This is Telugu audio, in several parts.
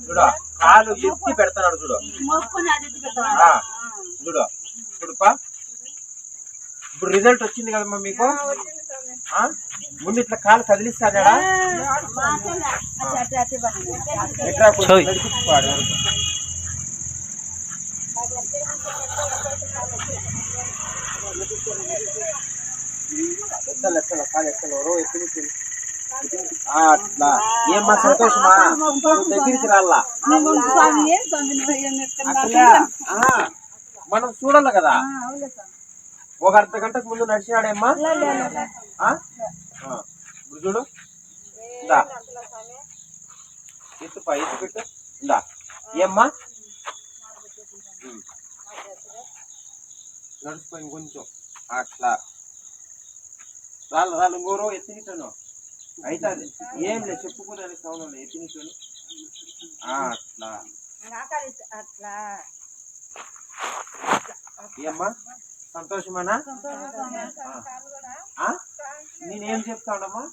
చూడు కాలు ఎత్తి పెడతాడు చూడు. ఆ, చూడు చూడుపా. ఇప్పుడు రిజల్ట్ వచ్చింది కదమ్మా మీకు? ఆ? ముందు ఇట్లా కాలు కదిలిస్తాడా? ఎత్తాలి ఎత్తాలి కాలు ఎత్తాలి. ఎవరో ఎత్తి అట్లా. ఏమ్మా సంతోషమా? దగ్గరికి రాల్లా మనం చూడాలి కదా. ఒక అర్ధ గంటకు ముందు నడిచినాడేమ్మా? ఇప్పుడు చూడు. ఇందా ఎత్తుపా ఎత్తు పెట్టు ఇందా ఏమ్మా? ఉమ్. నడుచుకోండి కొంచెం అట్లా. రాళ్ళు రాళ్ళు ఇంకోరో ఎత్తినిచ్చాను అయితే ఏం లేదు చెప్పుకోదానికి సౌండ్ లేదు. ఎత్తినిచ్చాను అట్లా. ఏమ్మా? సంతోషమేనా? ఆ? నేనేం చెప్తాడమ్మా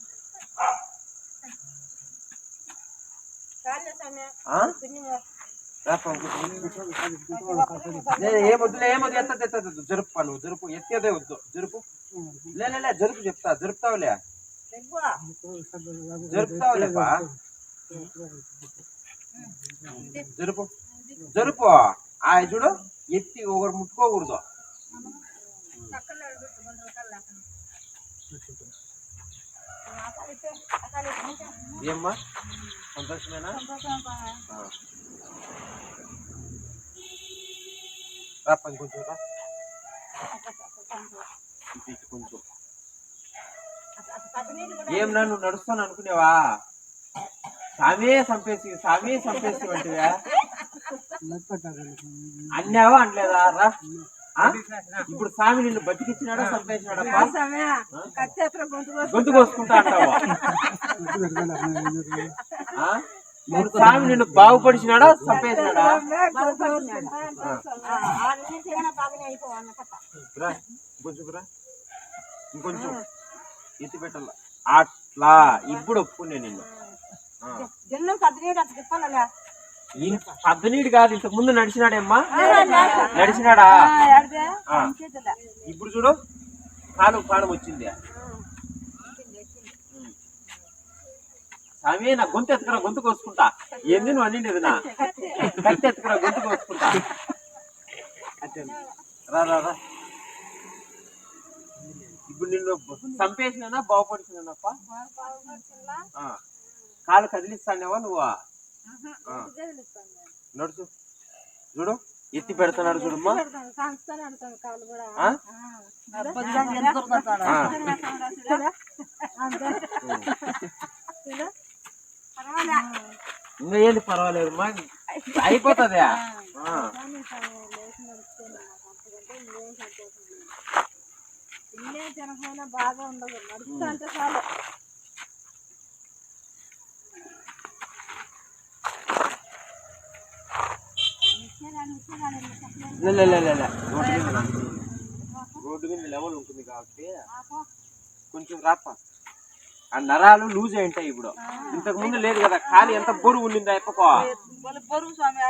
ఏమొద్దులే ఏమొద్దు రా. ఏం వద్దులే ఎత్తదు జరుపు నువ్వు జరుపు ఎత్తేదే వద్దు. జరుపు. లే జరుపు చెప్తా జరుపుతావులే. జరుపుతావులేపా జరుపు జరుపు ఆ చూడు ఎత్తి ఒకరు ముట్టుకోకూడదు ఏమ్మా సంతోషమేనా ఆ. రా పని కొంచెం రా ఇటు ఇటు కొంచెం ఏం నన్ను నడుస్తాను అనుకునేవా సామే చంపేసి సామే చంపేసి వంటివా అన్నావా అనలేదా రా? ఇప్పుడు స్వామి నిన్ను బతికిచ్చినాడా చంపేసినాడప్పా గొంతు కోసుకుంటా అంటావా స్వామి నిన్ను బాగుపడిచినాడా రా ఇంకొంచెం ఎత్తి పెట్టాల అట్లా. ఇప్పుడు ఒప్పుకునే. ఈయన పద్దనీడు కాదు ఇంతకు ముందు నడిచినాడేమ్మా? నడిచినాడా. ఇప్పుడు చూడు కాలు ప్రాణం వచ్చింది. స్వామి నా గొంతు ఎత్తుకురా గొంతు కోసుకుంటా. ఏంది నువ్వు అన్నిండేది నా కత్తి. ఎత్తుకురా గొంతు కోసుకుంటా. రా రా రా. ఇప్పుడు నిన్ను చంపేసినా బాగుపడిచినానప్ప కాలు కదిలిస్తానేవా నువ్వు. నడుచు. చూడు ఎత్తి పెడతాడు చూడమ్మా. ఇంకా ఏంది పర్వాలేదు మా అయిపోతుంది బాగా ఉండదు. నడుస్తా అంటే చాలు. రోడ్డు మీద లెవెల్ ఉంటుంది కాబట్టి కొంచెం రాప. ఆ నరాలు లూజ్ అయి ఉంటాయి ఇప్పుడు. ఇంతకు ముందు లేదు కదా కాలు ఎంత బరువు ఉండింది బలు బరువు స్వామి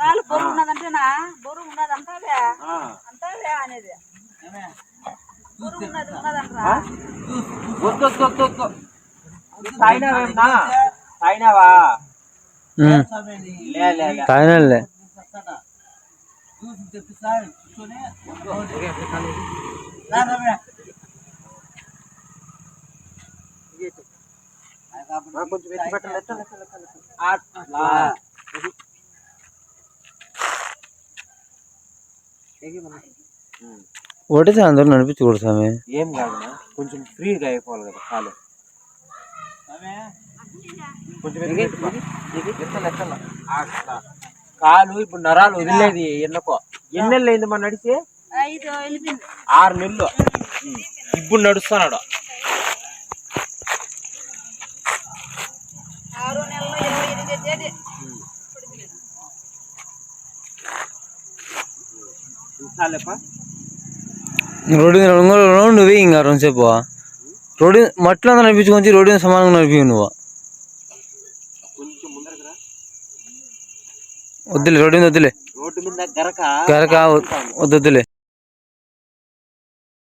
కాలు బరువు ఉన్నదంటేనా? బరువు ఉన్నది అంటావే ఆ. అంటావే అనేది బరువు ఉన్నది ఉన్నదంటరా ఆ? వద్దు వద్దు వద్దు వద్దు తాగినావేమన్నా తాగినావా లే లే లే తాగినాలే ఆ, కొంచెం ఎత్తి పెట్టండి ఎత్తండి, ఎత్తండి, ఎత్తండి, ఎత్తండి. అట్లా ఉమ్. ఒకటి అందరూ నడిపించకూడదు స్వామి. ఏం కాదు కొంచెం ఫ్రీగా అయిపోవాలి కదా కాలు. కాలు ఇప్పుడు నరాలు వదిలేది ఎన్నకో. ఎన్నెళ్ళు అయింది మన నడిచి? ఆరు నెలలు. ఇప్పుడు నడుస్తున్నాడు. నెలలు చాలేపా రోడ్డు రౌండ్ పోయి ఇంకా రెండుసేపు. రోడ్డు మట్లో అంతా నడిపించుకొని రోడ్డు సమానంగా నడిపి నువ్వు. వద్దులే రోడ్డు వద్దులే. గరక. గరక వద్దు వద్దులే.